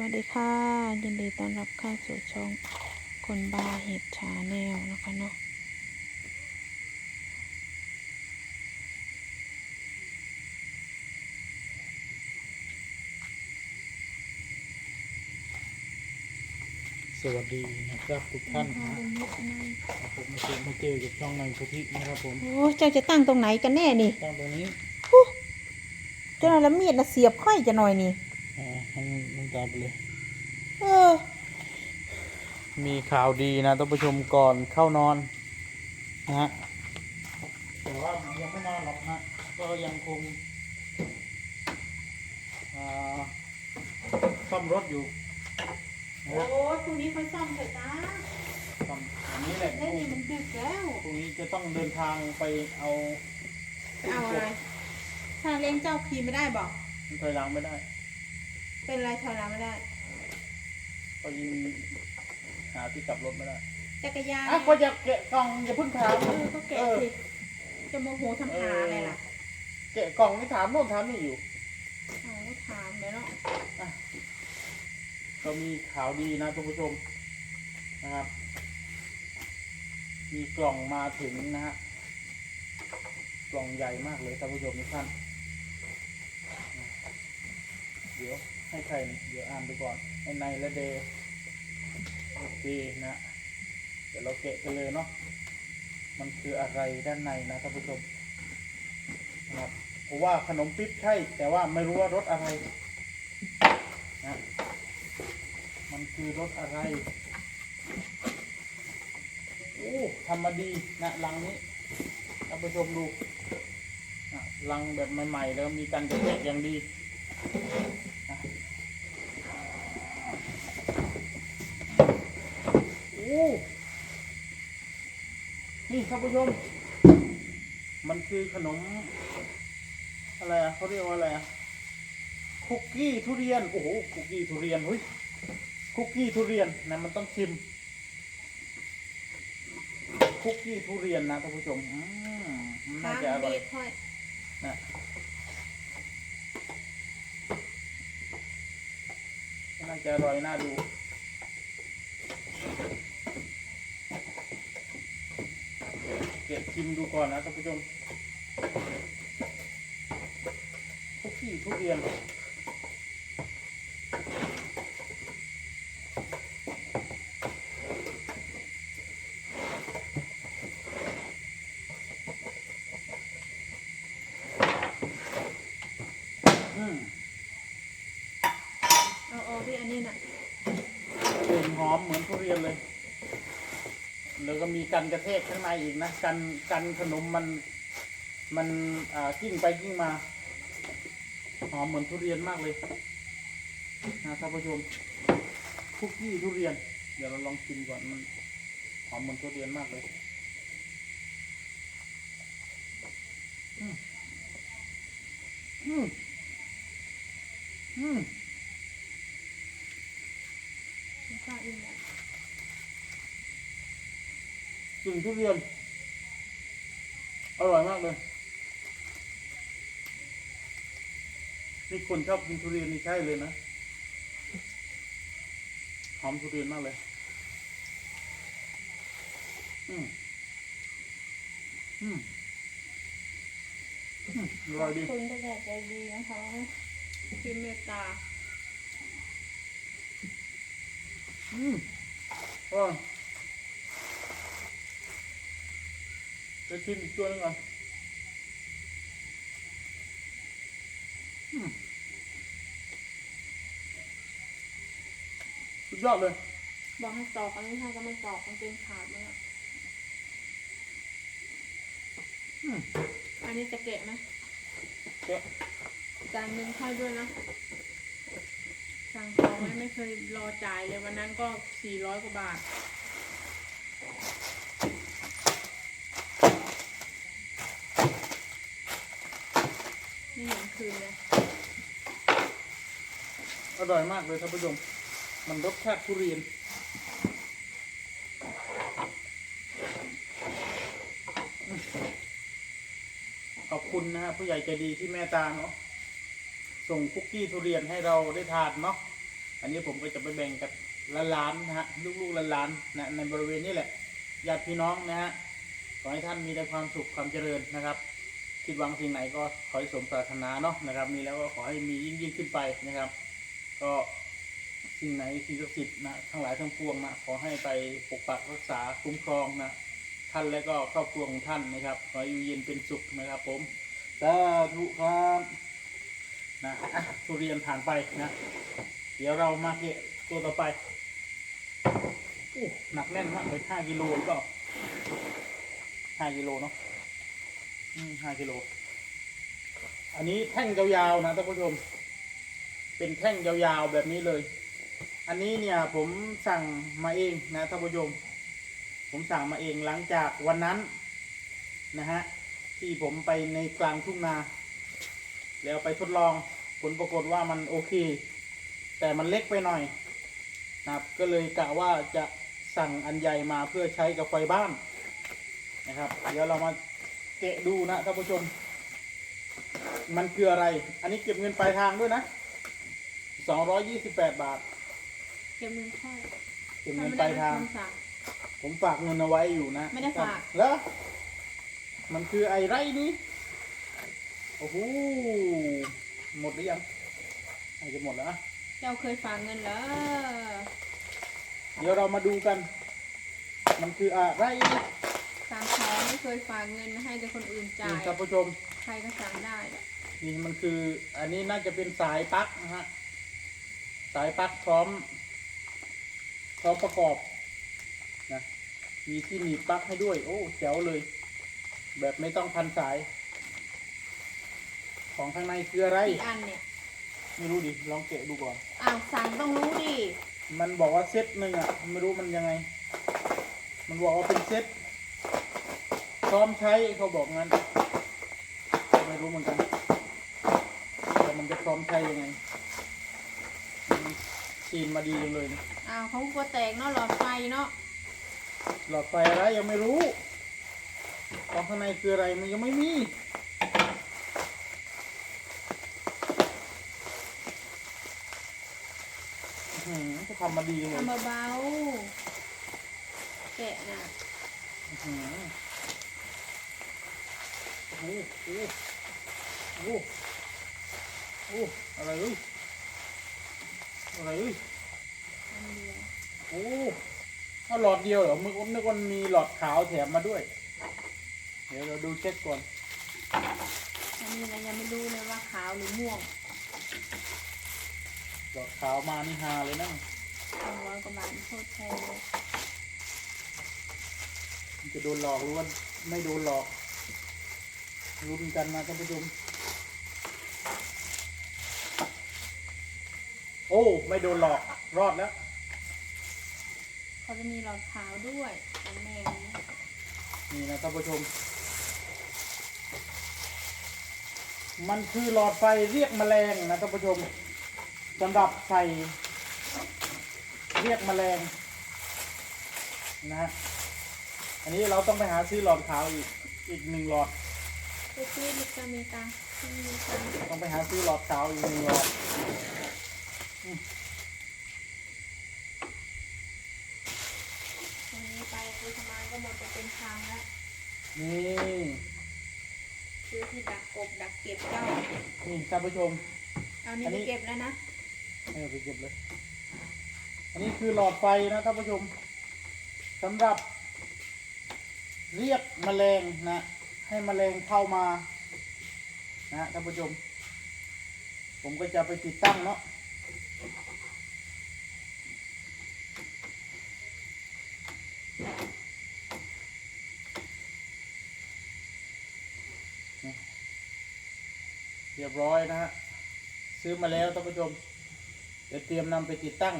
วัสดีค่ะ ยินดีต้อนรับเข้าสู่ช่องคนบาเห็ดชาแนลนะคะเนาะสวัสดีนะครับทุกท่านนะผมมาเจอมาเจอกับช่องในพุทธินะครับผม โอ้เจ้าจะตั้งตรงไหนกันแน่นี่ ตั้งตรงนี้เจ้าหน่อยละมีดนะเสียบค่อยจะหน่อยนี่อ่า ให้มันมันตามไปเลยเออมีข่าวดีนะท่านผู้ชมก่อนเข้านอนนะฮะแต่ว่ายังไม่นอนหรอกนะก็ยังคงอ่าซ่อมรถอยู่นะโอ้ฮะพรุ่งนี้ค่อยซ่อมเถอะจ้าซ่อมอันนี้แหละได้นี่มันดึกแล้วพรุ่งนี้จะต้องเดินทางไปเอาเอาอะไรถ้าเลี้ยงเจ้าขี่ไม่ได้บอกมันถอยหลังไม่ได้ เป็นไรถอยหลังไม่ได้ ก็ยิงหาที่กลับรถไม่ได้จักรยานอะก็จะแกะกล่องอย่าเพิ่งถาม เออก็แกะสิจะโมโหทำหาอะไรล่ะแกะกล่องนี่ถามโน่นถามนี่อยู่เอาถามเลยเนาะก็มีข่าวดีนะท่านผู้ชมนะครับ มีกล่องมาถึงนะฮะกล่องใหญ่มากเลยท่านผู้ชมทุกท่านเดี๋ยว ให้ใครนี่เดี๋ยวอ่านไปก่อนให้ในและเดย์โอเคนะ เดี๋ยวเราแกะกันเลยเนาะมันคืออะไรด้านในนะท่านผู้ชมนะครับเพราะว่าขนมปิ๊บใช่ แต่ว่าไม่รู้ว่ารสอะไรนะมันคือรถอะไรโอ้ทำมาดีนะลังนี้ท่านผู้ชมดูนะลังแบบใหม่ๆแล้วมีการกะแทกอย่างดีนะโอ้นี่ท่านผู้ชม มันคือขนม อะไรอะเขาเรียกว่าอะไรอะคุกกี้ทุเรียน โอ้โห คุกกี้ทุเรียนเฮ้ย คุกกี้ทุเรียนนะมันต้องชิม คุกกี้ทุเรียนนะท่านผู้ชม อืมมันน่าจะอร่อยค่อยนะน่าจะอร่อยน่าดู เก็บ ชิมดูก่อนนะท่านผู้ชมคุกกี้ทุเรียนอืมเอาเอาที่อันนี้น่ะกลิ่นหอมเหมือนทุเรียนเลย แล้วก็มีกันกระแทกข้างในอีกนะกันกันขนมมันมันกิ้งไปกิ้งมาหอมเหมือนทุเรียนมากเลยนะท่านผู้ชมคุกกี้ทุเรียน เดี๋ยวเราลองชิมก่อนมันหอมเหมือนทุเรียนมากเลยอืมอืมอืม ข้าวอีกแล้ว ก ลิ่นทุเรียน อร่อยมากเลย นี่คนชอบกินทุเรียนนี่ใช่เลยนะ หอมทุเรียนมากเลย อืมอืมอืมอร่อยดี คุณก็ใจดีนะคะคือเมตตา อืมอร่อย จะชิมอีกตัวหนึงก่อนอืมสุดยอดเลย บอกให้ตอกอันนี้ถ้าก็ไม่ตอกมันเป็นขาดเลยอะอืมอันนี้จะเกะไหมแกะจานหนึ่งค่อยด้วยนะสั่งของไว้ไม่เคยรอจ่ายเลยวันนั้นก็สี่ร้อยกว่าบาท ม่เห็นคืนเลยอร่อยมากเลยท่านผู้ชมมันรสชาติทุเรียน ขอบคุณนะฮะผู้ใหญ่ใจดีที่แม่ตาเนาะส่งคุกกี้ทุเรียนให้เราได้ทานเนาะอันนี้ผมก็จะไปแบ่งกับหลานๆนะฮะลูกๆหลานๆนะในบริเวณนี้แหละญาติพี่น้องนะฮะขอให้ท่านมีแต่ความสุขความเจริญนะครับ คิดหวังสิ่งไหนก็ขอให้สมปรารถนาเนาะนะครับ มีแล้วก็ขอให้มียิ่งยิ่งขึ้นไปนะครับ ก็สิ่งไหนสิ่งศักดิ์สิทธิ์นะทั้งหลายทั้งปวงนะขอให้ไปปกปักรักษาคุ้มครองนะท่านและก็ครอบครัวของท่านนะครับ ขออยู่เย็นเป็นสุขนะครับ ผมสาธุครับนะทุเรียนผ่านไปนะ เดี๋ยวเรามาเกะตัวต่อไปอู้หนักแน่นมากเลยห้ากิโลหรือเปล่าห้ากิโลเนาะ ห้ากิโล อันนี้แท่งยาวๆนะท่านผู้ชม เป็นแท่งยาวๆแบบนี้เลย อันนี้เนี่ยผมสั่งมาเองนะท่านผู้ชม ผมสั่งมาเองหลังจากวันนั้นนะฮะที่ผมไปในกลางทุ่งนา แล้วไปทดลองผลปรากฏว่ามันโอเค แต่มันเล็กไปหน่อยนะครับก็เลยกะว่าจะสั่งอันใหญ่มาเพื่อใช้กับไฟบ้านนะครับ เดี๋ยวเรามา เกะดูนะท่านผู้ชม มันคืออะไร อันนี้เก็บเงินปลายทางด้วยนะ228บาท เก็บเงินค่อยเก็บเงินปลายทางคำสั่ง ผมฝากเงินเอาไว้อยู่นะไม่ได้ฝาก แล้ว มันคือไอ้ไรนี้โอ้โหหมดหรือยังอาจจะหมดแล้วนะ เจ้าเคยฝากเงินเหรอเดี๋ยวเรามาดูกัน มันคืออะไร สั่งของไม่เคยฝากเงินให้แต่คนอื่นจ่านี่ยท่านผู้ชม ใครก็สั่งได้นี่มันคือ อันนี้น่าจะเป็นสายปลั๊กนะฮะ สายปลั๊กพร้อม พร้อมประกอบนะ มีที่หนีบปลั๊กให้ด้วย โอ้แจ๋วเลย แบบไม่ต้องพันสาย ของข้างในคืออะไร กี่อันเนี่ย ไม่รู้ดิ ลองเกะดูก่อน อ้าวสั่งต้องรู้ดิ มันบอกว่าเซตหนึ่งอะ ไม่รู้มันยังไง มันบอกว่าเป็นเซตพ ร้อมใช้เขาบอกงั้นไม่รู้เหมือนกันแต่มันจะพร้อมใช้ยังไงมันซีนมาดีจังเลยนะอ้าวเขากลัวแตกเนาะหลอดไฟเนาะหลอดไฟอะไรยังไม่รู้ของข้างในคืออะไรมันยังไม่มีอื้อหือจะทำมาดีจังเลยทำเบาๆแกะน่ะอื้อหือโอ้โหโอ้โหโอ้โหโอ้โหอะไรเอ้ยอะไรเอ้ยอันเดียวโอ้เอาหลอดเดียวเหรอมึงนึกว่ามีหลอดขาวแถมมาด้วย เดี๋ยวเราดูเช็คก่อนอันนี้นะยังไม่รู้เลยว่าขาวหรือม่วงหลอดขาวมานี่ฮาเลยนะสองร้อยกว่าบาทโคตรแพงเลยมันจะโดนหลอกหรือว่าไม่โดนหลอก รุ้นกันนะท่านผู้ชมโอ้ ไม่โดนหลอกรอดแล้ว เขาจะมีหลอดขาวด้วยอันแม่นี้นี่นะท่านผู้ชม มันคือหลอดไฟเรียกแมลงนะท่านผู้ชมสำหรับใส่เรียกแมลงนะฮะอันนี้เราต้องไปหาซื้อหลอดขาวอีกอีกหนึ่งหลอด ไปซื้อลิกาเมกาที่มีตังค์ต้องไปหาซื้อหลอดขาวอีกหนึ่งหลอดวันนี้ไปอุสมานก็หมดไปเป็นทางแล้วนี่ซื้อที่ดักกบดักเก็บเจ้า นี่ท่านผู้ชม เอานี่อันไปนี้ เก็บแล้วนะ เออไปเก็บเลย อันนี้คือหลอดไฟนะท่านผู้ชมสำหรับเรียกแมลงนะ ให้แมลงเข้ามานะท่านผู้ชม ผมก็จะไปติดตั้งเนาะเรียบร้อยนะฮะ ซื้อมาแล้วท่านผู้ชม เดี๋ยวเตรียมนำไปติดตั้ง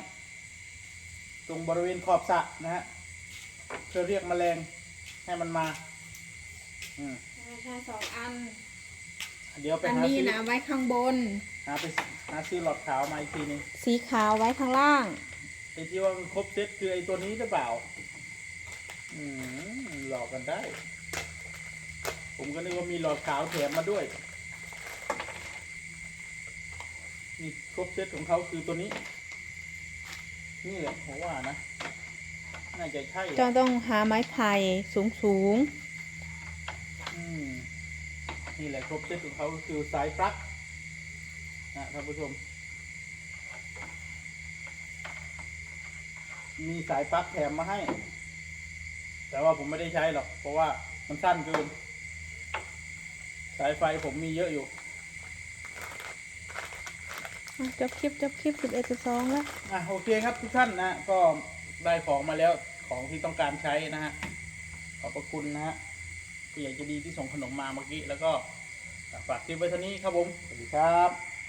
ตรงบริเวณขอบสระนะฮะ เพื่อเรียกแมลงให้มันมา อืมใช่สองอัน เดี๋ยวไปอันหานี้ซื้อนะไว้ข้างบน หาไปหาซื้อหลอดขาวมาอีกทีหนึงสีขาวไว้ข้างล่าง ไอ้ที่ว่ามันครบเซตคือไอ้ตัวนี้หรือเปล่า อืมหลอกกันได้ ผมก็นึกว่ามีหลอดขาวแถมมาด้วยนี่ครบเซตของเขาคือตัวนี้ นี่แหละผมว่านะ น่าจะใช่จอต้องหาไม้ไผ่สูงสูงอืม นี่แหละครบเซตของเขาก็คือสายปลั๊กนะท่านผู้ชม มีสายปลั๊กแถมมาให้ แต่ว่าผมไม่ได้ใช้หรอก เพราะว่ามันสั้นเกิน สายไฟผมมีเยอะอยู่ๆอะจบคลิปจบคลิปสิบเอ็ดสองแล้วอะโอเคครับทุกท่านนะก็ได้ของมาแล้วของที่ต้องการใช้นะฮะขอบพระคุณนะฮะ ผู้ใหญ่ใจะดีที่ส่งขนมมาเมื่อกี้แล้วก็ฝากคลิปไว้เท่านี้ครับผมสวัสดีครับ